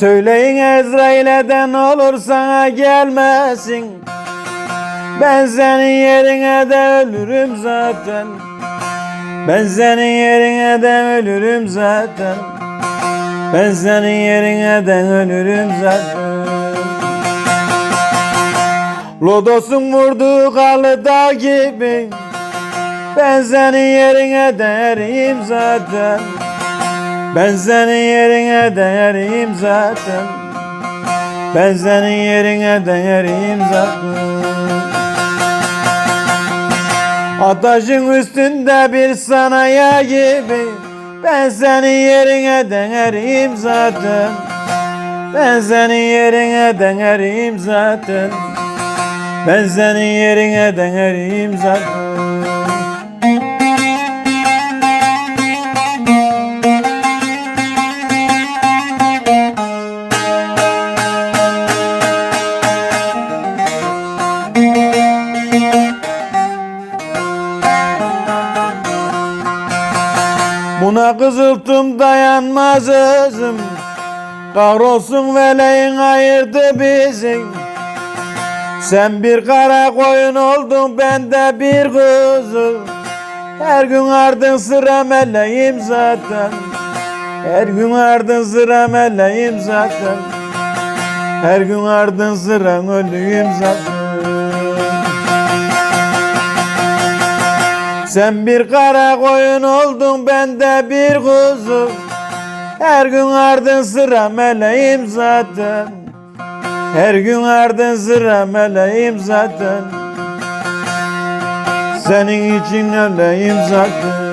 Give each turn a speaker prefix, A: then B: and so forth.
A: Söyleyin Ezrail'den olur sana gelmesin. Ben senin yerine de ölürüm zaten. Ben senin yerine de ölürüm zaten. Ben senin yerine de ölürüm zaten. Lodos'un vurduğu kalı gibi Ben senin yerine değerim zaten Ben senin yerine değerim zaten. Ben senin yerine değerim zaten. Ataşın üstünde bir sanaya gibi. Ben senin yerine değerim zaten. Ben senin yerine değerim zaten. Ben senin yerine değerim zaten Buna kızıltım dayanmaz özüm. Kahrolsun veleyin ayırdı bizi Sen bir kara koyun oldun ben de bir kuzu. Her gün ardın sıra meleğim zaten. Her gün ardın sıra meleğim zaten. Her gün ardın sıra ölüyüm zaten Sen bir kara koyun oldun ben de bir kuzu. Her gün ardın sıra meleğim zaten. Her gün ardın sıra meleğim zaten. Senin için öleyim zaten